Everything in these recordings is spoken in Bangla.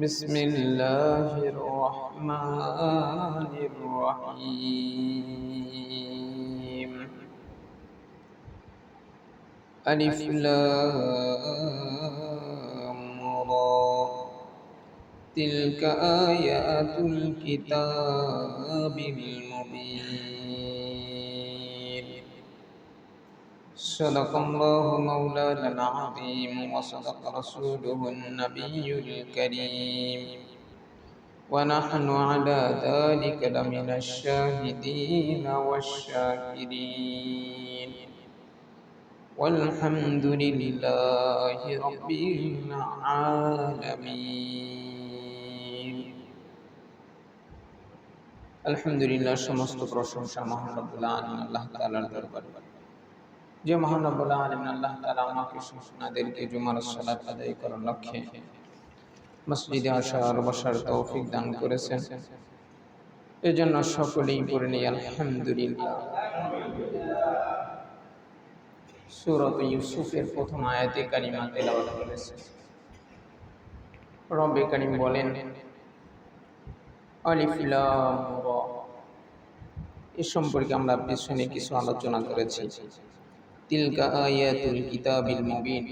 بسم الله الرحمن الرحيم. ألف لام را. تلك آيات الكتاب المبين صدق الله مولانا العظيم وصدق رسوله النبي الكريم ونحن على ذلك لمن الشاهدين والشاكرين والحمد لله رب العالمين الحمد لله সমস্ত প্রশংসা মহান রব্বুল আলামিন আল্লাহ তাআলার দরবারে যে মহান রব্বুল আলামিন আল্লাহ তাআলা আমাকে আপনাদেরকে জুমার সালাত আদায় করার লক্ষ্যে মসজিদে আসার, বসার তৌফিক দান করেছেন। এজন্য সকলেই পড়ে নিই, আলহামদুলিল্লাহ। সূরাত ইউসুফের প্রথম আয়াতে কারিমা তেলাওয়াত করেছে। রব্বে কারিম বলেন এ সম্পর্কে আমরা পিছনে কিছু আলোচনা করেছি। তিলকা আয়াতুল কিতাবিল মুবিন।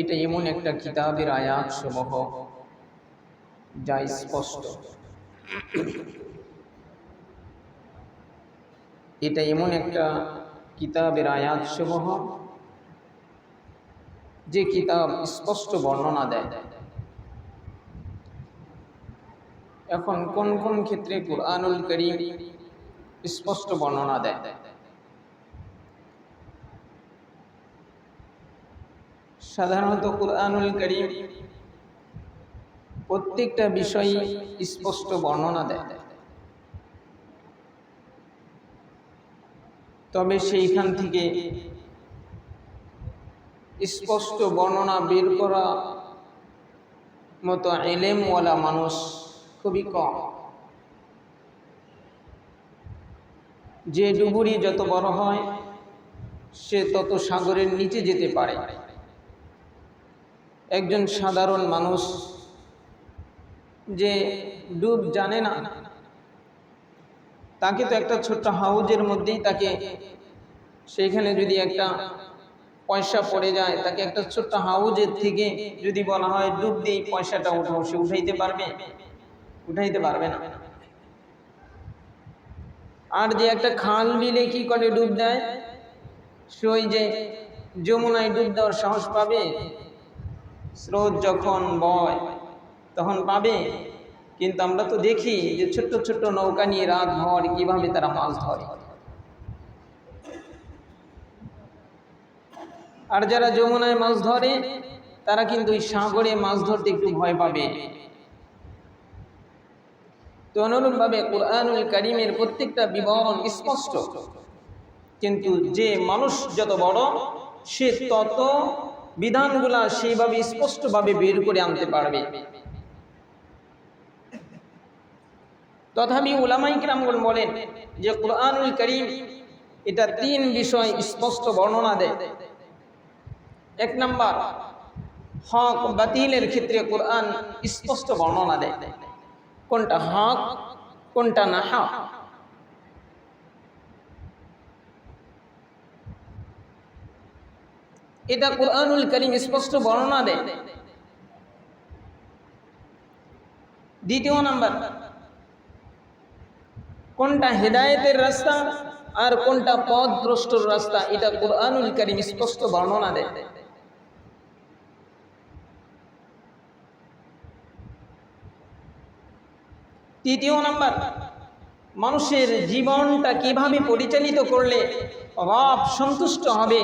এটা এমন একটা কিতাবের আয়াত সমূহ যা স্পষ্ট। এটা এমন একটা কিতাবের আয়াত সমূহ যে কিতাব স্পষ্ট বর্ণনা দেয়। এখন কোন কোন ক্ষেত্রে কোরআনুল করিম স্পষ্ট বর্ণনা দেয়। সাধারণত কোরআনুল করিম প্রত্যেকটা বিষয় স্পষ্ট বর্ণনা দেয়। তবে সেইখান থেকে স্পষ্ট বর্ণনা বের করা মতো এলেমওয়ালা মানুষ খুবই কম। যে ডুবুরি যত বড় হয়, সে তত সাগরের নিচে যেতে পারে। একজন সাধারণ মানুষ যে ডুব জানে না, তাকে তো একটা ছোট্ট হাউজের মধ্যেই তাকে সেইখানে যদি একটা পয়সা পড়ে যায়, তাকে একটা ছোট্ট হাউজের থেকে যদি বলা হয়, ডুব দিয়ে পয়সাটা উঠাও। সে উঠাইতে পারবে? উঠাইতে পারবে না। আর যে একটা খাল বিলে কি করে ডুব দেয়? সে ওই যে যমুনায় ডুব দেওয়ার সাহস পাবে? স্রোত যখন বয়, তখন পাবে। কিন্তু আমরা তো দেখি যে ছোট্ট ছোট্ট নৌকা নিয়ে রাত ভর কীভাবে তারা মাছ ধরে। আর যারা যমুনায় মাছ ধরে, তারা কিন্তু ওই সাগরে মাছ ধরতে একটু ভয় পাবে। তো অনুরূপভাবে কোরআনুল করিমের প্রত্যেকটা বিবরণ স্পষ্ট। কিন্তু যে মানুষ যত বড়, সে তত বিধানগুলা সেইভাবে স্পষ্টভাবে বের করে আনতে পারবে। তথাপি উলামাই কিরামগুল বলেন যে কোরআনুল করিম এটা তিন বিষয় স্পষ্ট বর্ণনা দেয়। এক নাম্বার, হক বাতিলের ক্ষেত্রে কোরআন স্পষ্ট বর্ণনা দেয়। কোনটা হক, কোনটা না হক? এটা কোরআনুল করিম স্পষ্ট বর্ণনা দেয়। দ্বিতীয় নাম্বার, কোনটা হেদায়েতের রাস্তা আর কোনটা পথ ভ্রষ্টর রাস্তা, এটা কোরআনুল করিম স্পষ্ট বর্ণনা দেয়। তৃতীয় নাম্বার, মানুষের জীবনটা কীভাবে পরিচালিত করলে রব সন্তুষ্ট হবে?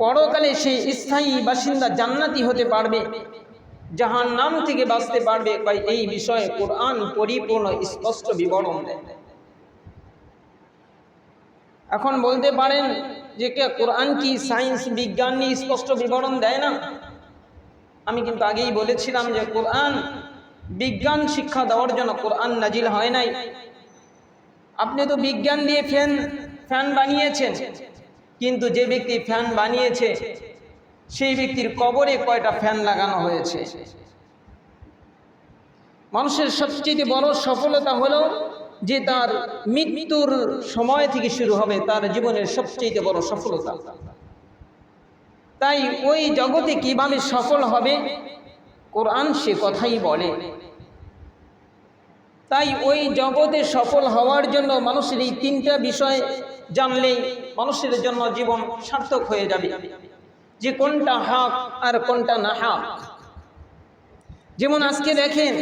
পরকালে সেই স্থায়ী বাসিন্দা জান্নাতি হতে পারবে জাহান নাম থেকে বাঁচতে পারবে বা এই বিষয়ে কোরআন পরিপূর্ণ স্পষ্ট বিবরণ দেয়। এখন বলতে পারেন যে কে, কোরআন কি সায়েন্স, বিজ্ঞান নিয়ে স্পষ্ট বিবরণ দেয় না? আমি কিন্তু আগেই বলেছিলাম যে কোরআন বিজ্ঞান শিক্ষা দেওয়ার জন্য কোরআন নাজিল হয় নাই। আপনি তো বিজ্ঞান দিয়ে ফ্যান ফ্যান বানিয়েছেন। কিন্তু যে ব্যক্তি ফ্যান বানিয়েছে, সেই ব্যক্তির কবরে কয়টা ফ্যান লাগানো হয়েছে? মানুষের সবচেয়ে বড় সফলতা হলো যে তার মৃত্যুর সময় থেকে শুরু হবে, তার জীবনের সবচেয়ে বড় সফলতা। তাই ওই জগতে কীভাবে সফল হবে কোরআন সে কথাই বলে। তাই ওই জগতে সফল হওয়ার জন্য মানুষের এই তিনটা বিষয় জানলেই মানুষের জন্য জীবন সার্থক হয়ে যাবে। যে কোনটা হাক আর কোনটা না হাক। যেমন আজকে দেখেন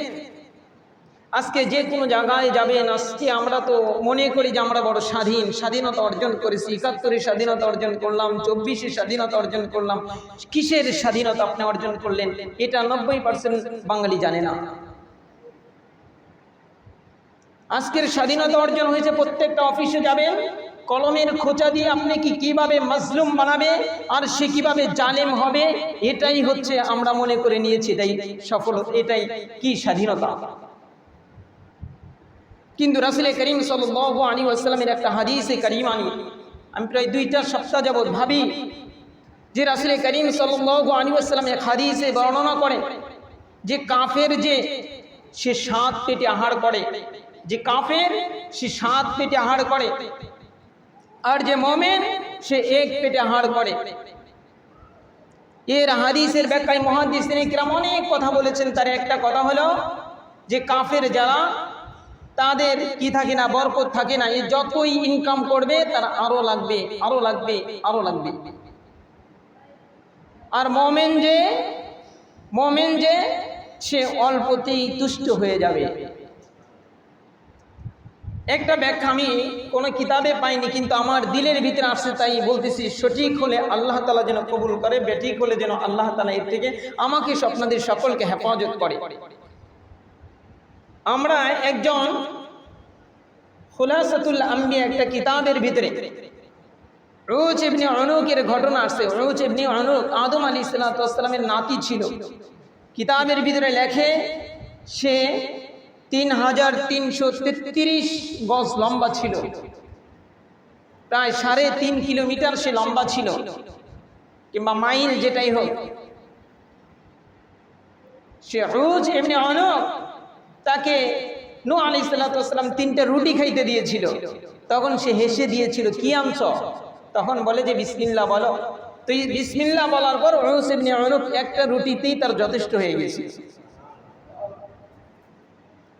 আজকে যে কোনো জায়গায় যাবেন, আজকে আমরা তো মনে করি যে আমরা বড় স্বাধীন, স্বাধীনতা অর্জন করেছি একাত্তরে স্বাধীনতা অর্জন করলাম চব্বিশে স্বাধীনতা অর্জন করলাম। কিসের স্বাধীনতা আপনি অর্জন করলেন? এটা নব্বই পার্সেন্ট বাঙালি জানে না। আজকের স্বাধীনতা অর্জন হয়েছে, প্রত্যেকটা অফিসে যাবেন, কলমের খোঁচা দিয়ে আপনি কি কীভাবে মাজলুম বানাবে আর সে কীভাবে জালেম হবে, এটাই হচ্ছে আমরা মনে করে নিয়েছি, এটাই সফল, এটাই কি স্বাধীনতা? কিন্তু রাসুলের করিম সাল আলী আসসালামের একটা হাদিসে করিম আনি আমি প্রায় দুইটা সপ্তাহ যাবৎ ভাবি যে রাসুল করিম সাল আলী আসসালাম এক হাদিসে বর্ণনা করে যে কাফের যে, সে সাত পেটে আহার করে। যে কাফের, সে সাত পেটে আহার করে। আর যে মোমেন, সে এক পেটে আহার করে। এর হাদিসের ব্যাখ্যায় মহাদিস কিরাম অনেক কথা বলেছেন। তার একটা কথা হলো যে কাফের যারা তাদের কি থাকে না, বরকত থাকে না, এই যতই ইনকাম করবে তার আরও লাগবে আরও লাগবে আরও লাগবে। আর মমেন যে মমেন যে, সে অল্পতেই তুষ্ট হয়ে যাবে। একটা ব্যাখ্যা আমি কোনো কিতাবে পাইনি, কিন্তু আমার দিলের ভিতরে আসছে, তাই বলতেছি, সঠিক হলে আল্লাহ তালা যেন কবুল করে, বেঠিক হলে যেন আল্লাহ তালা এর থেকে আমাকে স্বপ্নাদের সকলকে হেফাজত করে। আমরা একজন খুলাসাতুল আম্বিয়া একটা কিতাবের ভিতরে। রোজ এমনি অনুকের ঘটনা আসছে। রোজ এমনি অনুক আদম আলী ইসলাতামের নাতি ছিল। কিতাবের ভিতরে লেখে, সে তিন হাজার তিনশো তেত্রিশ গজ লম্বা ছিল। প্রায় সাড়ে তিন কিলোমিটার সে লম্বা ছিল। কিংবা মাইল যেটাই হোক। সে রোজ এমনি অনক তাকে নো আলি সাল্লাম তিনটা রুটি খাইতে দিয়েছিল। তখন সে হেসে দিয়েছিল, কি আনছ? তখন বলে যে বিসমিল্লা বলো। তো বিসমিল্লা বলার পর অনক একটা রুটিতেই তার যথেষ্ট হয়ে গেছে।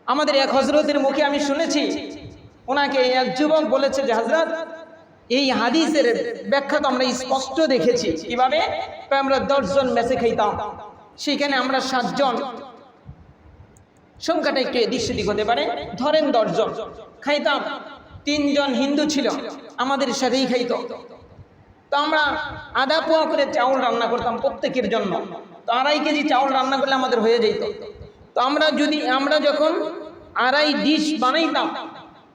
আমাদের এক হজরতের মুখে আমি শুনেছি ওনাকে এক যুবক বলেছে যে হজরত এই হাদিসের ব্যাখ্যা তো আমরা স্পষ্ট দেখেছি। কীভাবে? আমরা দশজন মেসে খাইতাম। সেখানে আমরা সাতজন সংখ্যাটা একটু এদিক সেদিক হতে পারে? ধরেন দশজন। খাইতাম, তিনজন হিন্দু ছিল, আমাদের সাথেই খাইত। তো আমরা আধা পোয়া করে চাউল রান্না করতাম প্রত্যেকের জন্য। তো আড়াই কেজি চাউল রান্না করলে আমাদের হয়ে যেত। তো আমরা যদি, আমরা যখন আড়াই ডিশ বানাইতাম,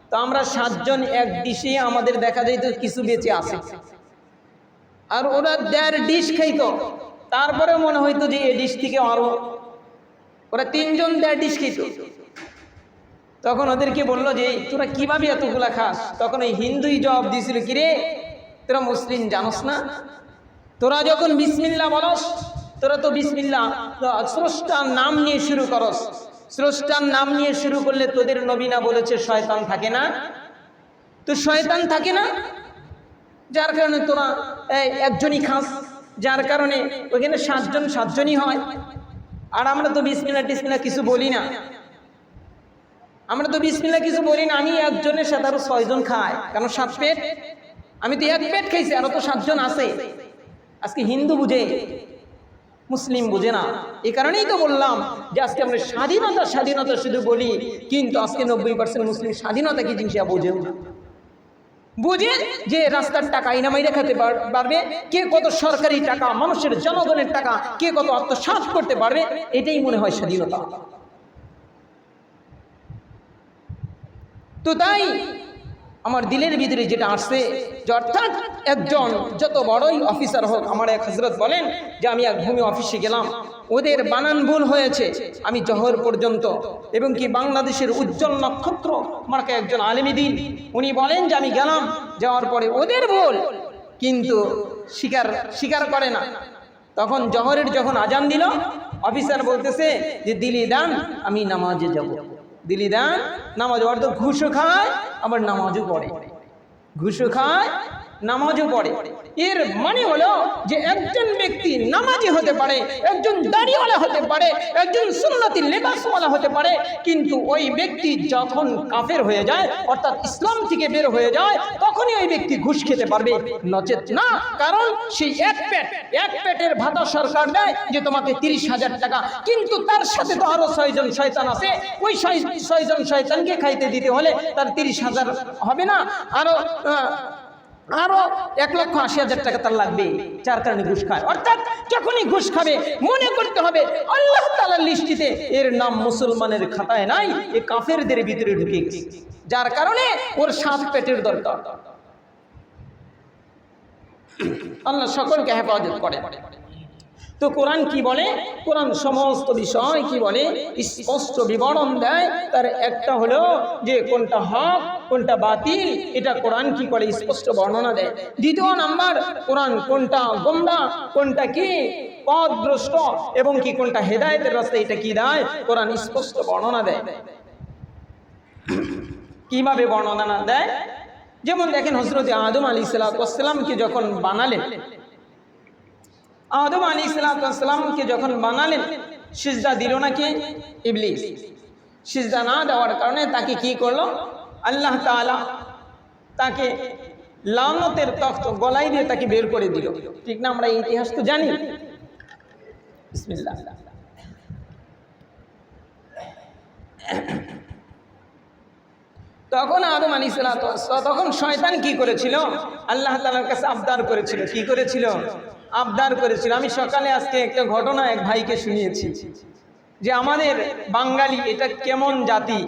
তো আমরা সাতজন এক ডিশে আমাদের দেখা যাইতো কিছু বেঁচে আসে আর ওরা দেড় ডিশ খাইত। তারপরে মনে হইতো যে এই ডিশ থেকে আরও ওরা তিনজন ডিশ খাইত তখন ওদেরকে বলল যে তোরা কীভাবে এতগুলা খাস? তখন এই হিন্দুই জবাব দিয়েছিল কিরে তোরা মুসলিম জানোস না? তোরা যখন বিসমিল্লা বলস, তোরা তো বিসমিল্লা স্রষ্টার নাম নিয়ে শুরু করস। স্রষ্টার নাম নিয়ে শুরু করলে তোদের নবীনা বলেছে শয়তান থাকে না? তো শয়তান থাকে না? যার কারণে তোরা একজনই খাস। যার কারণে ওইখানে সাতজন, সাতজনই হয়। আর আমরা তো বিসমিল্লা টিসমিল্লা কিছু বলি না। আমরা তো বিসমিল্লা কিছু বলি না, আমি একজনের সাথে আরও ছয়জন খাই কারণ সাত পেট? আমি তো এক পেট খাইছি, আরও তো সাতজন আছে। আজকে হিন্দু বুঝে, মুসলিম বুঝে না। এই কারণেই তো বললাম যে আজকে আমরা স্বাধীনতা স্বাধীনতা শুধু বলি, কিন্তু আজকে নব্বই পার্সেন্ট মুসলিম স্বাধীনতা কি জিনিস বোঝেও না। বুঝে যে রাস্তার টাকা ইনামাই দেখাতে পারবে, কে কত সরকারি টাকা, মানুষের জনগণের টাকা, কে কত আত্মসাত করতে পারবে, এটাই মনে হয় স্বাধীনতা। তো তাই আমার দিলের ভিতরে যেটা আসছে যে অর্থাৎ একজন যত বড়ই অফিসার হোক, আমার এক হজরত বলেন যে আমি এক ভূমি অফিসে গেলাম। ওদের বানান ভুল হয়েছে। আমি জহর পর্যন্ত এবং কি বাংলাদেশের উজ্জ্বল নক্ষত্র আমাকে একজন আলেমী দিন। উনি বলেন যে আমি গেলাম, যাওয়ার পরে ওদের ভুল। কিন্তু স্বীকার স্বীকার করে না। তখন জহরের যখন আজান দিল অফিসার বলতেছে যে, দিলি দান, আমি নামাজে যাব। দিলি দেন নামাজ অর্থ ঘুষও খায় আবার নামাজও পড়ে। ঘুষও খায় নামাজও পড়ে। এর মানে হলো যে একজন ব্যক্তি নামাজি হতে পারে একজন দাড়িওয়ালা হতে পারে একজন সুন্নতি লেবাসওয়ালা হতে পারে কিন্তু ওই ব্যক্তি যখন কাফের হয়ে যায় অর্থাৎ ইসলাম থেকে বের হয়ে যায় তখনই ওই ব্যক্তি ঘুষ খেতে পারবে। নচেত না কারণ সেই এক পেট এক পেটের ভাতা সরকার দেয় যে তোমাকে তিরিশ হাজার টাকা। কিন্তু তার সাথে তো আরও ছয়জন শয়তান আছে। ওই ছয়- ছয়জন শয়তানকে খাইতে দিতে হলে তার তিরিশ হাজার হবে না। আরও আহ, আরও এক লক্ষ আশি হাজার টাকা তার লাগবে, যার কারণে ঘুষ খায়। অর্থাৎ যখনই ঘুষ খাবে, মনে করতে হবে আল্লাহ তালার লিস্টিতে এর নাম মুসলমানের খাতায় নাই, এ কাফেরদের ভিতরে ঢুকে গেছে। যার কারণে ওর সাত পেটের দরকার। আল্লাহ সকলকে হেফাজত করে। তো কোরআন কি বলে? কোরআন সমস্ত বিষয় কি বলে? স্পষ্ট বিবরণ দেয়। তার একটা হলো যে কোনটা হক, কোনটা বাতিল, এটা কোরআন কি করে? স্পষ্ট বর্ণনা দেয়। দ্বিতীয় নাম্বার, কোরআন কোনটা গোমরা, কোনটা কি পথভ্রষ্ট এবং কি কোনটা হেদায়েতের রাস্তা, এটা কি দেয়? কোরআন স্পষ্ট বর্ণনা দেয়। কীভাবে বর্ণনা দেয়? যেমন দেখেন হজরত আদম আলী সালাতামকে যখন বানালেন আদম আলী সালাতামকে যখন বানালেন, সিজদা দিল নাকি ইবলিস। সিজদা না দেওয়ার কারণে তাকে কি করল? আল্লাহ তাআলা তাকে লানতের তখ্ত গলায় দিয়ে তাকে বের করে দিল। ঠিক না, আমরা ইতিহাস তো জানি। তখন আদম আলী তখন শয়তান কি করেছিল? আল্লাহ তালার কাছে আবদার করেছিল। কি করেছিল? আবদার করেছিল। আমি সকালে আজকে একটা ঘটনা এক ভাইকে শুনিয়েছি যে আমাদের বাঙালি এটা কেমন জাতি?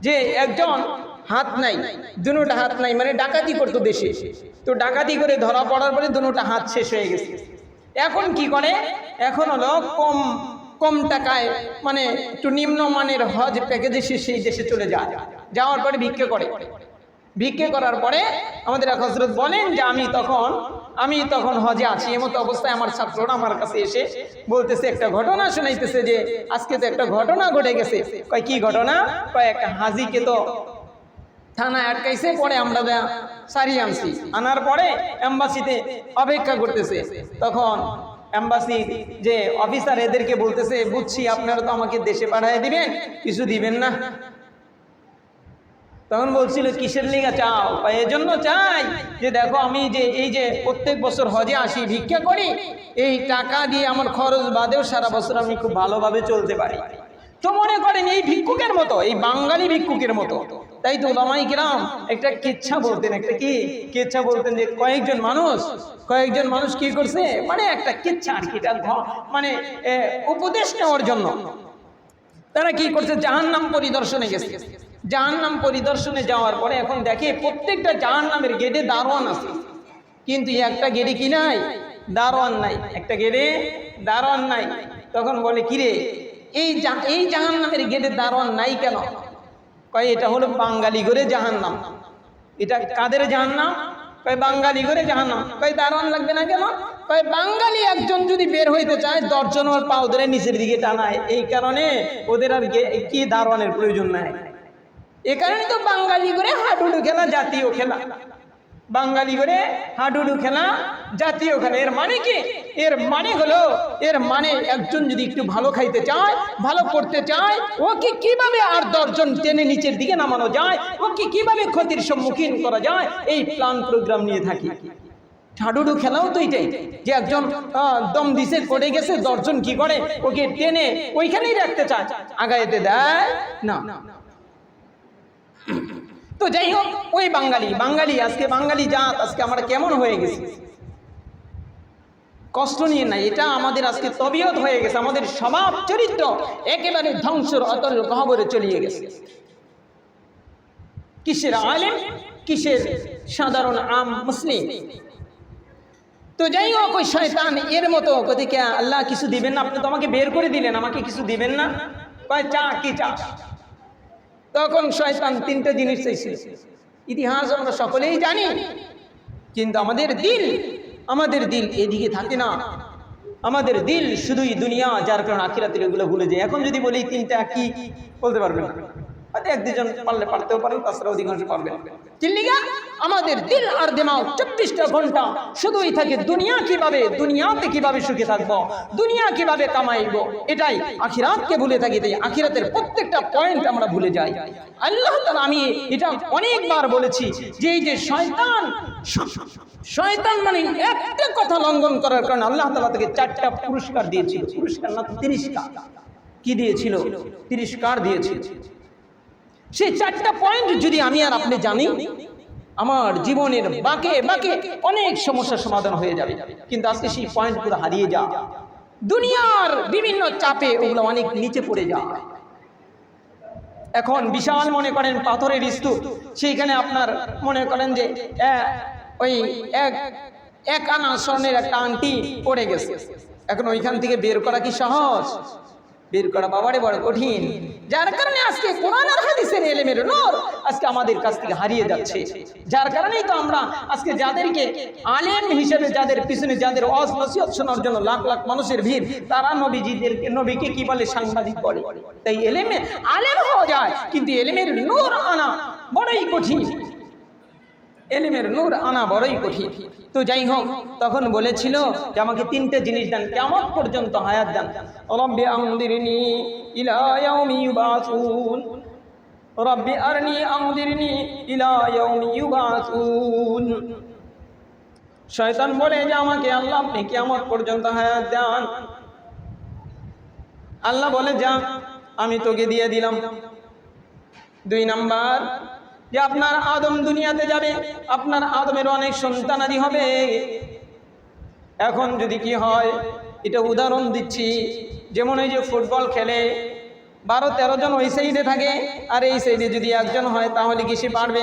যে একজন হাত নাই, দুটা হাত নাই মানে ডাকাতি করতো দেশে। তো ডাকাতি করে ধরা পড়ার পরে দুটা হাত শেষ হয়ে গেছে। এখন কি করে? এখন হলো কম কম টাকায় মানে একটু নিম্নমানের হজ প্যাকেজে সে সেই দেশে চলে যায়। যাওয়ার পরে ভিক্ষে করে। ভিক্ষে করার পরে আমাদের এক হজরত বলেন যে, আমি তখন আমি তখন হজে আছি। এমতো অবস্থায় আমার ছাত্ররা আমার কাছে এসে বলতেছে, একটা ঘটনা শোনাইতেছে যে, আজকে তো একটা ঘটনা ঘটে গেছে। কয়, কি ঘটনা? কয় একটা হাজিকে তো থানায় আটকাইছে, পরে আমরা সারিয়ে আনছি। আনার পরে এম্বাসিতে অপেক্ষা করতেছে। তখন এম্বাসি যে অফিসার এদেরকে বলতেছে, বুঝছি, আপনারা তো আমাকে দেশে পাঠিয়ে দিবেন, কিছু দিবেন না। তখন বলছিল, কিসের লিগা চাও? বা জন্য চাই যে দেখো আমি যে এই যে প্রত্যেক বছর হজে আসি, ভিক্ষা করি, এই টাকা দিয়ে আমার খরচ বাদেও সারা বছর আমি খুব ভালোভাবে চলতে পারি। তো মনে করেন এই ভিক্ষুকের মতো, এই বাঙালি ভিক্ষুকের মতো। তাই তো ওলামাই কিরাম একটা কেচ্ছা বলতেন, একটা কি কেচ্ছা বলতেন যে কয়েকজন মানুষ কয়েকজন মানুষ কি করছে? মানে একটা কেচ্ছা আর কি মানে উপদেশ নেওয়ার জন্য। তারা কি করছে? জাহান্নাম পরিদর্শনে গেছে। জাহান্নাম পরিদর্শনে যাওয়ার পরে এখন দেখে প্রত্যেকটা জাহান্নামের গেটে দারোয়ান আছে। কিন্তু একটা গেটে কি নাই? দারোয়ান নাই। একটা গেটে দারোয়ান নাই। তখন বলে, কিরে, এই এই জাহান্নামের গেটে দারোয়ান নাই কেন? কয়, এটা হলো বাঙালি করে জাহান্নাম। এটা কাদের জাহান্নাম? কয়, বাঙালি করে জাহান্নাম। কয়, দারোয়ান লাগবে না কেন? কয়, বাঙালি একজন যদি বের হইতে চায় দশজন ওর পা ওদের নিচের দিকে টানায়। এই কারণে ওদের আর কি দারোয়ানের প্রয়োজন নাই। এ কারণে তো বাঙালি করে হাডুডু খেলা জাতীয় খেলা। বাঙালি করে হাডুডু খেলা জাতীয় খেলা। এর মানে কি? এর মানে হলো, এর মানে একজন যদি একটু ভালো খাইতে চায়, ভালো করতে চায়, ওকে কীভাবে আর দশজন টেনে নিচের দিকে নামানো যায়, ওকে কীভাবে ক্ষতির সম্মুখীন করা যায়, এই প্ল্যান প্রোগ্রাম নিয়ে থাকি। হাডুডু খেলাও তো এটাই, যে একজন দম দিছে করে গেছে, দশজন কি করে, ওকে টেনে ওইখানেই রাখতে চায়। আগাইতে দেয়? না। তো যাই হোক ওই বাঙালি বাঙালি, আজকে বাঙালি জাত, আজকে আমরা কেমন হয়ে গেছি? কষ্ট নিয়ে নাই, এটা আমাদের আজকে তবিয়ত হয়ে গেছে, আমাদের স্বভাব চরিত্র একেবারে ধ্বংসর অতল গহবরে চলিয়ে গেছে। কিসের আলেম, কিসের সাধারণ আম মুসলিম? তো যাই হোক ওই শয়তান এর মতো কোথেকে আল্লাহ কিছু দিবেন না, আপনি তো আমাকে বের করে দিলেন, আমাকে কিছু দিবেন না। চা কি চা তখন শয়তান তিনটে জিনিস চাইছিল। ইতিহাস আমরা সকলেই জানি, কিন্তু আমাদের দিল আমাদের দিল এদিকে থাকে না। আমাদের দিল শুধুই দুনিয়া, যার কারণে আখিরাতের ওগুলো ভুলে যায়। এখন যদি বলি তিনটা কি, বলতে পারবে না হয়তো এক দুজন পারলে পারতেও পারেন তাছাড়া অধিকাংশ পারবে পারবেন। চিল্লিগা আমাদের দিল আর দেমাও চব্বিশটা ঘণ্টা। শুধুই থাকে দুনিয়া কীভাবে, দুনিয়াতে কীভাবে সুখে থাকব, দুনিয়া কীভাবে কামাইবো, এটাই আখিরাতকে ভুলে থাকি তাই আখিরাতের প্রত্যেকটা পয়েন্ট আমরা ভুলে যাই। আল্লাহ আমি এটা অনেকবার বলেছি যে এই যে শয়তান শয়তান মানে একটা কথা লঙ্ঘন করার কারণে আল্লাহ তাআলা তাকে চারটা পুরস্কার দিয়েছিল। পুরস্কার না, তিরিশটা। কি দিয়েছিল? তিরিশকার দিয়েছিল? সেই চারটা পয়েন্ট যদি আমি আর আপনি জানি, আমার জীবনের বাকে বাকে অনেক সমস্যার সমাধান হয়ে যাবে। কিন্তু আজকে সেই পয়েন্টগুলো হারিয়ে যা। দুনিয়ার বিভিন্ন চাপে ওগুলো অনেক নিচে পড়ে যায় এখন বিশাল মনে করেন পাথরের স্তূপ। সেইখানে আপনার মনে করেন যে ওই এক এক আনা স্বর্ণের একটা আংটি পড়ে গেছে। এখন ওইখান থেকে বের করা কি সহজ? বের করা বাবারে বড় কঠিন। যার কারণে আজকে কোরআন আর হাদিসের এলেমের নূর আজকে আমাদের কাছ থেকে হারিয়ে যাচ্ছে। যার কারণেই তো আমরা আজকে যাদেরকে আলেম হিসেবে যাদের পিছনে যাদের অজ নসিহত শোনার জন্য লাখ লাখ মানুষের ভিড়, তারা নবীজিদেরকে, নবীকে কি বলে? সাংবাদিক বলে। তাই এলেমে আলেম হওয়া যায়, কিন্তু এলেমের নূর আনা বড়ই কঠিন। এলিমের নূর আনা বড়ই কঠিন। তো যাই হোক, তখন বলেছিল যে আমাকে তিনটে জিনিস দেন কেমন পর্যন্ত হায়াত দেন। রব্বি আমদিরনি ইলা ইয়াউমি রব্বি আরনি আমদিরনি ইলা ইয়াউমি ইউবাসুন। শয়তান বলে যে আমাকে আল্লাহ আপনি কেমন পর্যন্ত হায়াত দেন। আল্লাহ বলে, যা, আমি তোকে দিয়ে দিলাম। দুই নাম্বার যে আপনার আদম দুনিয়াতে যাবে, আপনার আদমের অনেক সন্তানাদি হবে। এখন যদি কি হয়, এটা উদাহরণ দিচ্ছি, যেমন ওই যে ফুটবল খেলে বারো তেরো জন ওই সাইডে থাকে, আর এই সাইডে যদি একজন হয়, তাহলে কি সে পারবে?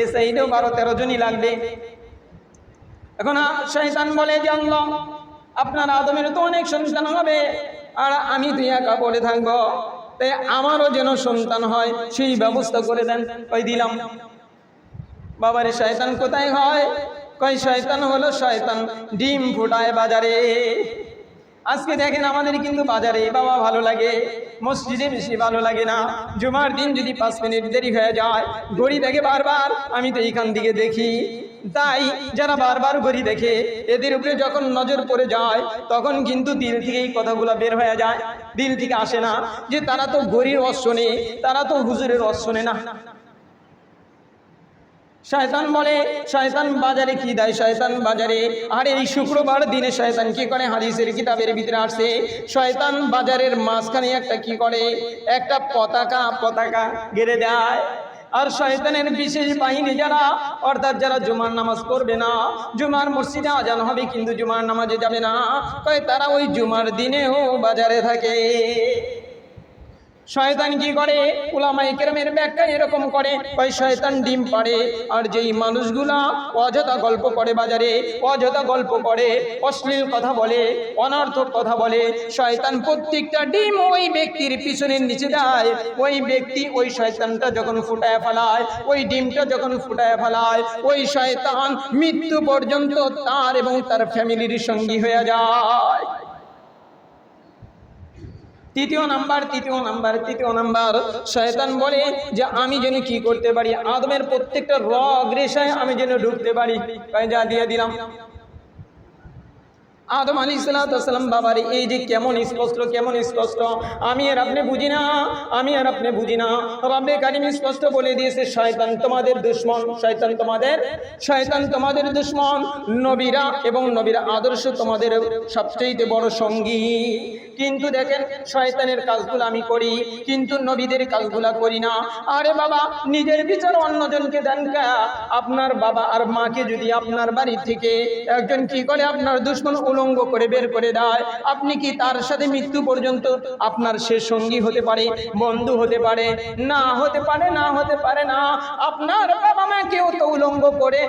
এই সাইডেও বারো তেরো জনই লাগবে। এখন শয়তান বলে আল্লাহ, আপনার আদমের তো অনেক সন্তান হবে, আর আমি তুই একা পড়ে থাকব। তাই আমারও যেন সন্তান হয়, সেই ব্যবস্থা করে দেন। ওই দিলাম? বাবারে, শয়তান কোথায় হয়? কই শয়তান হলো শয়তান? ডিম ফুটায় বাজারে। আজকে দেখেন আমাদের কিন্তু বাজারে বাবা ভালো লাগে, মসজিদে বেশি ভালো লাগে না। জুমার দিন যদি পাঁচ মিনিট দেরি হয়ে যায় ঘড়ি দেখে বারবার, আমি তো এইখান থেকে দেখি। তাই যারা বারবার ঘড়ি দেখে, এদের উপরে যখন নজর পড়ে যায়, তখন কিন্তু দিল থেকে এই কথাগুলো বের হয়ে যায়। দিল থেকে আসে না যে তারা তো ঘড়ির শোনে তারা তো হুজুরের শোনে না। শয়তান বলে, শয়তান বাজারে কি দেয়? শয়তান বাজারে। আর এই শুক্রবার দিনে শয়তান কি করে? হাদিসের কিতাবের ভিতরে আসছে, শয়তান বাজারের মাঝখানে একটা কি করে? একটা পতাকা পতাকা গেড়ে দেয়। আর শয়তানের বিশেষ বাহিনী যারা, অর্থাৎ যারা জুমার নামাজ পড়বে না, জুমার মসজিদে আজান হবে, কিন্তু জুমার নামাজে যাবে না কয় তারা ওই জুমার দিনেও বাজারে থাকে। শয়তান কি করে? উলামাই কেরামের ব্যাখ্যা এরকম করে। ওই শয়তান ডিম পাড়ে, আর যেই মানুষগুলা অযথা গল্প করে বাজারে, অযথা গল্প করে, অশ্লীল কথা বলে, অনর্থক কথা বলে, শয়তান প্রত্যেকটা ডিম ওই ব্যক্তির পিছনের নিচে দেয়। ওই ব্যক্তি ওই শয়তানটা যখন ফুটায় ফেলায়, ওই ডিমটা যখন ফুটায় ফেলায়, ওই শয়তান মৃত্যু পর্যন্ত তার এবং তার ফ্যামিলির সঙ্গী হয়ে যায়। তৃতীয় নাম্বার তৃতীয় নাম্বার তৃতীয় নাম্বার। শয়তান বলে যে, আমি যেন কি করতে পারি? আদমের প্রত্যেকটা রগ রেশায় আমি যেন ঢুকতে পারি। যা দিয়ে দিলাম? আদম আলী সালাম বাবার, এই যে কেমন স্পষ্ট কেমন স্পষ্ট? আমি আর আপনি বুঝি না, আমি আর আপনি বুঝি না। রব্বে কারিম স্পষ্ট বলে দিয়েছে, শয়তান তোমাদের দুশ্মন, শয়তান তোমাদের শয়তান তোমাদের দুশ্মন। নবীরা এবং নবীরা আদর্শ তোমাদের সবচেয়ে বড় সঙ্গী। কিন্তু দেখেন, শয়তানের কাজগুলো আমি করি, কিন্তু নবীদের কাজগুলো করি না। আরে বাবা, নিজের বিচার অন্যজনকে দেন আপনার বাবা আর মাকে যদি আপনার বাড়ি থেকে একজন কি করে আপনার দুশ্মন উলঙ্গ করে বের করে দেয়। আপনি কি তার সাথে মৃত্যু পর্যন্ত আপনার সে সঙ্গী হতে পারে, বন্ধু হতে পারে? না, হতে পারে না, হতে পারে না। আপনার বাবা মা কেউ তো উলঙ্গ করে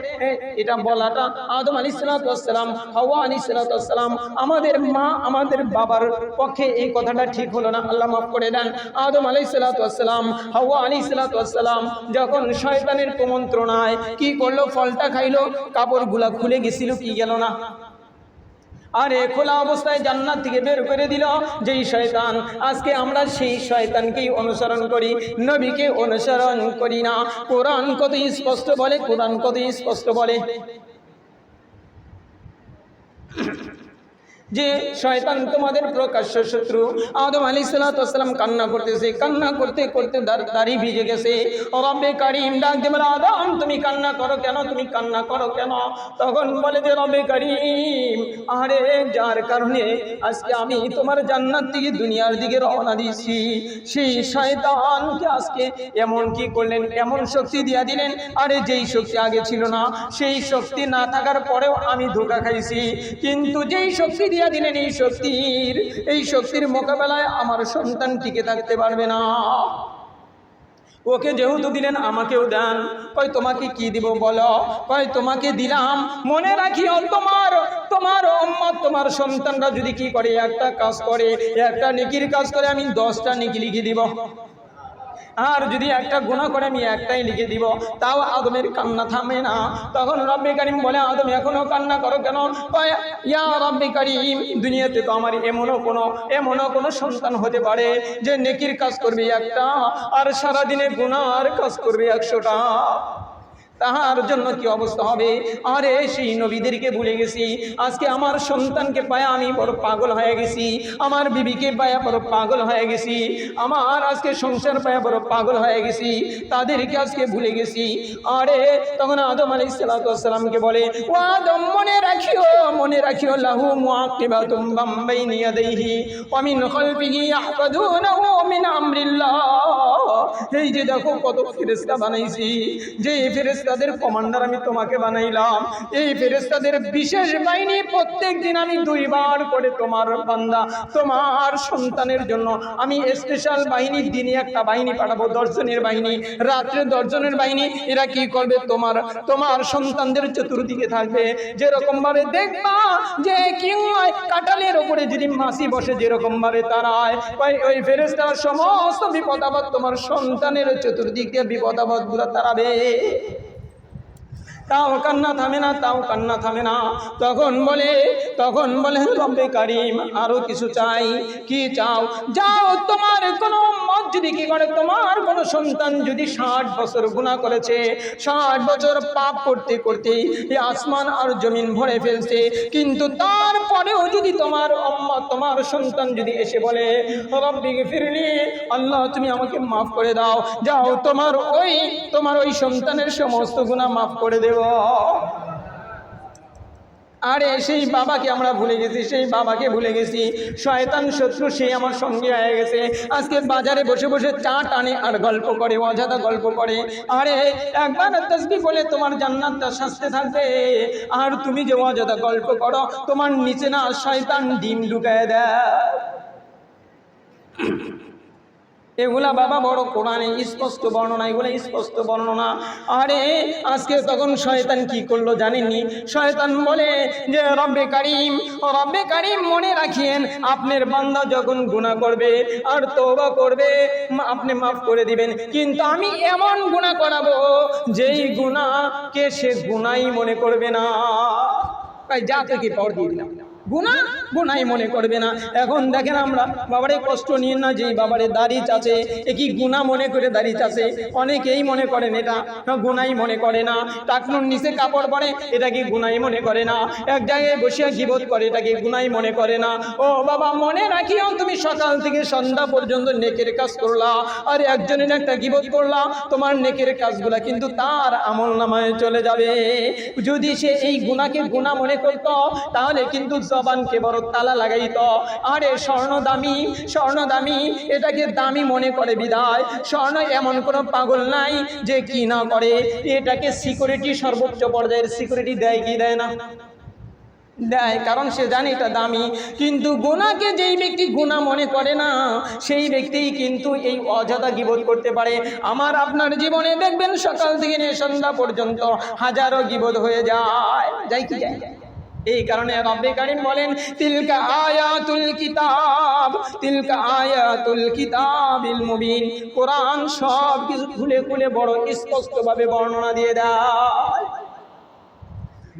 এটা বলাটা আদম আলী সালাতাম হাওয়া আলী সালাতাম আমাদের মা, আমাদের বাবার পক্ষে এই কথাটা ঠিক হলো না। আল্লাহ মাফ করে দেন। আদম আলী সালাতাম হাওয়া আলী সালাতাম যখন শয়তানের কুমন্ত্রণায় কি করল? ফলটা খাইলো, কাপড়গুলা খুলে গেছিল, কি গেল না? আরে খোলা অবস্থায় জান্নাত থেকে বের করে দিল। যেই শয়তান, আজকে আমরা সেই শয়তানকেই অনুসরণ করি, নবীকে অনুসরণ করি না। কোরআন কত স্পষ্ট বলে, কোরআন কত স্পষ্ট বলে। যে শয়তান তোমাদের প্রকাশ্য শত্রু। আদম আলী সালাম কান্না করতেছে, কান্না করতে করতে দাড়- ভিজে গেছে। রব্বে কারিম ডাক দে বলে, আদম, তুমি কান্না করো কেন? তুমি কান্না করো কেন? তখন বলে যে, রব্বে কারিম, আরে যার কারণে আজকে আমি তোমার জান্নাত থেকে দুনিয়ার দিকে রওনা দিয়েছি। সেই শয়তানকে আজকে এমন কি করলেন? এমন শক্তি দিয়া দিলেন? আরে যেই শক্তি আগে ছিল না, সেই শক্তি না থাকার পরেও আমি ধোকা খাইছি। কিন্তু যেই শক্তি দিয়া দিলেন এই শক্তির এই শক্তির মোকাবেলায় আমার সন্তান টিকে থাকতে পারবে না। ওকে যেহেতু দিলেন, আমাকেও দেন। কয়, তোমাকে কি দিব বলো? কয়, তোমাকে দিলাম। মনে রাখিও, তোমার তোমার উম্মত, তোমার সন্তানরা যদি কি করে, একটা কাজ করে, একটা নেকির কাজ করে, আমি দশটা নেকি লিখে দিব। আর যদি একটা গুণা করে, আমি একটাই লিখে দিব। তাও আদমের কান্না থামে না। তখন রব্বি করিম বলে, আদম, এখনও কান্না করো কেন? ইয়া রব্বে কারিম, দুনিয়াতে তো আমার এমনও কোনো এমনও কোনো সন্তান হতে পারে যে নেকির কাজ করবি একটা, আর সারাদিনে গুণার কাজ করবে একশোটা। তাহার জন্য কি অবস্থা হবে? আরে, সেই নবীদেরকে ভুলে গেছি। আজকে আমার সন্তানকে পায়া আমি বড় পাগল হয়ে গেছি। আমার বিবিকে পায়া বড় পাগল হয়ে গেছি। আমার আজকে সংসার পায়া বড় পাগল হয়ে গেছি। তাদেরকে আজকে ভুলে গেছি। আরে, তখন আদম আলাই সালাতামকে বলে, ও আদম, মনে রাখিও মনে রাখিও, লাহু মুআকিবাতুম বাম্বাইনি ইয়াদাইহি, ওয়া মিন খালফিহি ইয়াহফাযুনাহু মিন আমরিল্লাহ। এই যে দেখো কত ফেরেশতা বানাইছি। যে ফেরেশতাদের কমান্ডার আমি তোমাকে বানাইলাম। এই ফেরেশতাদের বিশেষ বাহিনী প্রত্যেক দিন আমি দুইবার করে তোমার বান্দা, তোমার সন্তানের জন্য আমি স্পেশাল বাহিনী, দিনে একটা বাহিনী পাঠাবো দর্শনের বাহিনী, রাত্রে দর্শনের বাহিনী। এরা কি করবে? তোমার তোমার সন্তানদের চতুর্দিকে থাকবে। যেরকম ভাবে দেখবা যে কি হয় কাটালের ওপরে যদি মাসি বসে যেরকম ভাবে তারায়, ওই ফেরেস্তার সমস্ত বিপদ তোমার সন্তানের চতুর্দিকে বিপদ আপদগুলো তারাবে। তাও কান্না থামে না, তাও কান্না থামে না। তখন বলে তখন বলে, রব্বে কারিম, আরও কিছু চাই। কি চাও? যাও তোমার কোনো মত যদি কি করে, তোমার কোনো সন্তান যদি ষাট বছর গুণা করেছে, ষাট বছর পাপ করতে করতে আসমান আর জমিন ভরে ফেলছে, কিন্তু তারপরেও যদি তোমার অম্মা তোমার সন্তান যদি এসে বলে রব্বিকে ফিরলি আল্লাহ তুমি আমাকে মাফ করে দাও। যাও তোমার ওই তোমার ওই সন্তানের সমস্ত গুণা মাফ করে দেব আরে সেই বাবাকে আমরা ভুলে গেছি সেই বাবাকে ভুলে গেছি। শয়তান শত্রু সে আমার সঙ্গে হয়ে গেছে। আজকে বাজারে বসে বসে চা টানে আর গল্প করে অজাদা গল্প করে। আরে একবার তসবি বলে তোমার জান্নাতটা শাস্তে থাকবে। আর তুমি যে অজাদা গল্প করো তোমার নিচে না শয়তান ডিম ঢুকায় দেয়। এগুলা বাবা বড় কোরআনে স্পষ্ট বর্ণনা, এগুলো স্পষ্ট বর্ণনা। আরে, আজকে তখন শয়তান কি করল জানেননি? শয়তান বলে যে, রব্বে কারিম রব্বে কারিম মনে রাখিয়েন, আপনার বান্দা যখন গুনাহ করবে আর তওবা করবে আপনি মাফ করে দিবেন। কিন্তু আমি এমন গুনাহ করাবো, যেই গুনাহকে সে গুনাই মনে করবে না। তাই যা থেকে পর দিয়ে দিলাম। গুণা গুনাই মনে করবে না। এখন দেখেন আমরা বাবারে কষ্ট নিয়ে না যে বাবারে দাড়ি চাচে, এ কি গুণা মনে করে দাড়ি চাচে? অনেকেই মনে করেন এটা গুনাই মনে করে না। টাকনুর নিচে কাপড় পরে এটাকে গুনাই মনে করে না? এক জায়গায় বসে গিবোধ করে এটাকে গুনাই মনে করে না? ও বাবা, মনে রাখিও তুমি সকাল থেকে সন্ধ্যা পর্যন্ত নেকের কাজ করলা, আর একজনের একটা গিবোধ করলা, তোমার নেকের কাজগুলা কিন্তু তার আমল নামায় চলে যাবে। যদি সে এই গুণাকে গুণা মনে করত, তাহলে কিন্তু জবানকে বড় তালা লাগাইত। আরে স্বর্ণ দামি স্বর্ণ দামি এটাকে দামি মনে করে বিদায়। স্বর্ণ এমন কোনো পাগল নাই যে কি না করে। এটাকে সিকিউরিটি সর্বোচ্চ পর্যায়ের সিকিউরিটি দেয় কি দেয় না? দেয়, কারণ সে জানে এটা দামি। কিন্তু গোনাকে যেই ব্যক্তি গুণা মনে করে না, সেই ব্যক্তিই কিন্তু এই অযথা গিবোধ করতে পারে। আমার আপনার জীবনে দেখবেন সকাল থেকে নিয়ে সন্ধ্যা পর্যন্ত হাজারো গিবোধ হয়ে যায়। যাই কি যায় এই কারণে রব্বে কারিম বলেন, তিলকা আয়াতুল কিতাব, তিলকা আয়াতুল কিতাবিল মুবিন। কোরআন সব কিছু খুলে খুলে বড় স্পষ্টভাবে বর্ণনা দিয়ে দেয়।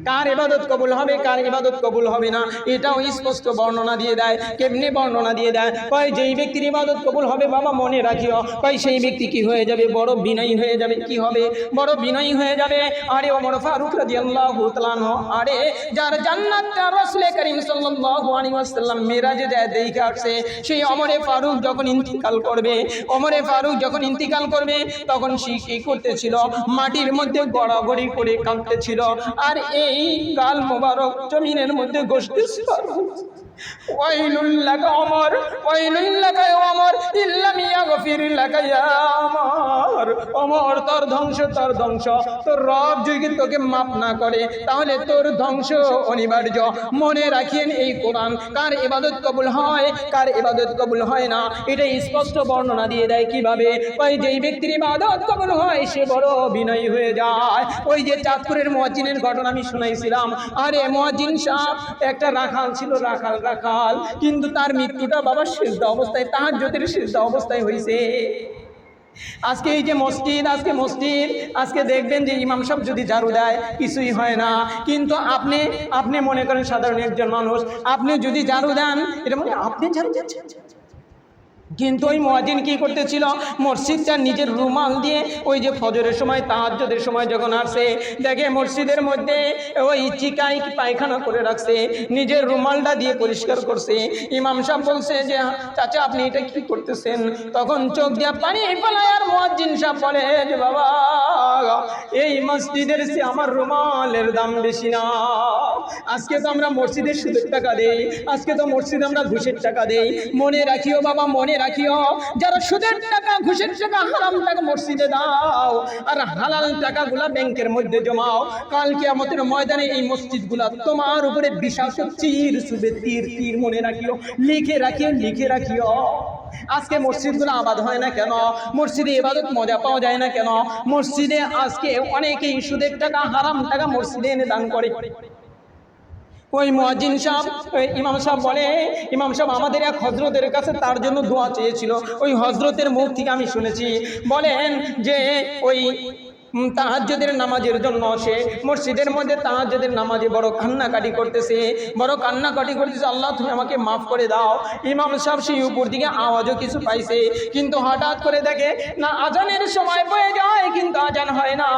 কার ইবাদত কবুল হবে, কার ইবাদত কবুল হবে না? এটাও স্পষ্ট বর্ণনা দিয়ে দেয়, কেমনি বর্ণনা দিয়ে দেয়? কয়, যেই ব্যক্তির ইবাদত কবুল হবে, বাবা মনে রাখিও। কয়, সেই ব্যক্তি কি হয়ে যাবে? বড় বিনয়ী হয়ে যাবে, কি হবে? বড় বিনয়ী হয়ে যাবে। আরে ওমর ফারুক রাদিয়াল্লাহু তাআলা আরে যার জান্নাতটা রাসূল করিম সাল্লাল্লাহু আলাইহি ওয়াসাল্লাম মিরাজে যায় দেখে আসছে, সেই ওমরে ফারুক যখন ইন্তিকাল করবে, ওমরে ফারুক যখন ইন্তিকাল করবে, তখন সে কি করতেছিল? মাটির মধ্যে গড়াগড়ি করে কাঁদতেছিল। আর এই গাল মোবারক জমিনের মধ্যে তোর ধ্বংস ধ্বংস। তোর রব তোকে করে, তাহলে তোর ধ্বংস অনিবার্য। মনে রাখিয়েন এই কোরআন, কার ইবাদত কবুল হয়, কার ইবাদত কবুল হয় না এটা স্পষ্ট বর্ণনা দিয়ে দেয় কীভাবে? ওই যেই ব্যক্তির ইবাদত কবুল হয়, সে বড় বিনয়ী হয়ে যায়। ওই যে চাঁদপুরের মুয়াজ্জিনের ঘটনা আমি শুনাইছিলাম। আরে মুয়াজ্জিন সাহেব, একটা রাখাল ছিল রাখাল। রাখাল কিন্তু তার মৃত্যুটা বাবা সিদ্ধ অবস্থায় তাহার জ্যোতির সিদ্ধ অবস্থায় হয়েছে আজকে এই যে মসজিদ, আজকে মসজিদ, আজকে দেখবেন যে ইমাম সব যদি ঝাড়ু দেয়, কিছুই হয় না। কিন্তু আপনি আপনি মনে করেন সাধারণ একজন মানুষ, আপনি যদি ঝাড়ু দেন, এটা মনে আপনি ঝাড়ু দিচ্ছেন। কিন্তু ওই মহাজিন কি করতেছিল? মসজিদটা নিজের রুমাল দিয়ে ওই যে ফজরের সময়, তাহাজ্জদের সময় যখন আসে, দেখে মসজিদের মধ্যে ওই চিকাই পায়খানা করে রাখছে, নিজের রুমালটা দিয়ে পরিষ্কার করছে। ইমাম সাহেব বলছে যে, চাচা, আপনি এটা কি করতেছেন? তখন চোখ দিয়ে পানি ফেলায় আর মহাজিন সাহেব বলে যে বাবা, এই মসজিদের সে আমার রুমালের দাম বেশি না। আজকে তো আমরা মসজিদের সুদের টাকা দেই, আজকে তো মসজিদে আমরা ঘুষের টাকা দেই। মনে রাখিও বাবা, মনে রাখিও। যারা সুদের টাকা, ঘুষের টাকা, হারাম টাকা মসজিদে দাও, আর হালাল টাকাগুলা ব্যাংকের মধ্যে জমাও। কালকে আমাদের ময়দানে এই মসজিদগুলা তোমার উপরে বিষাক্ত চির সুবে তীর তীর মনে রাখিও। লিখে রাখিও লিখে রাখিও। আজকে মসজিদগুলো আবাদ হয় না কেন? মসজিদে এবাদত মজা পাওয়া যায় না কেন? মসজিদে আজকে অনেকেই সুদের টাকা, হারাম টাকা মসজিদে এনে দান করে। ওই মহাজিন সাহেব, ওই ইমাম সাহেব বলে, ইমাম সাহেব আমাদের এক হজরতের কাছে তার জন্য দোয়া চেয়েছিল। ওই হজরতের মুখ থেকে আমি শুনেছি। বলেন যে ওই উম, তাহাজ্জুদের নামাজের জন্য সে মসজিদের মধ্যে তাহাজ্জুদের নামাজে বড় কান্নাকাটি করতেছে। বড় কান্নাকাটি করতেছে আল্লাহ তুমি আমাকে মাফ করে দাও। ইমাম সাহেব সেই উপর দিকে আওয়াজও কিছু পাইছে। কিন্তু হঠাৎ করে দেখে না আজানের সময় বয়ে যায় কিন্তু আজান হয় না।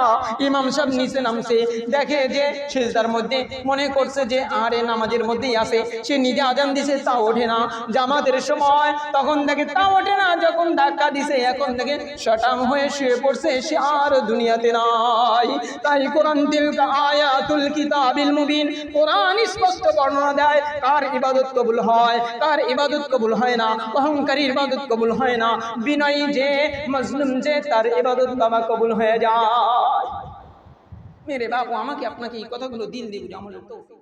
ইমাম সাহেব নিচে নামছে। দেখে যে সেজদার মধ্যে মনে করছে যে আরে নামাজের মধ্যেই আছে। সে নিজে আজান দিছে তা ওঠে না। জামাতের সময় তখন দেখে তা ওঠে না যখন ধাক্কা দিছে এখন দেখে শটাম হয়ে শুয়ে পড়ছে। সে আর দুনিয়াতে নাই তাই কোরআন তিলকা আয়াতুল কিতাবিল মুবিন কোরআন স্পষ্ট বর্ণনা দেয়, কার ইবাদত কবুল হয়, কার ইবাদত কবুল হয় না, অহংকারী ইবাদত কবুল হয় না, বিনয়ী যে, মজলুম যে, তার ইবাদত বাবা কবুল হয়ে যায় মেরে বাবু, আমাকে আপনাকে এই কথাগুলো দিন দিব আমার দান।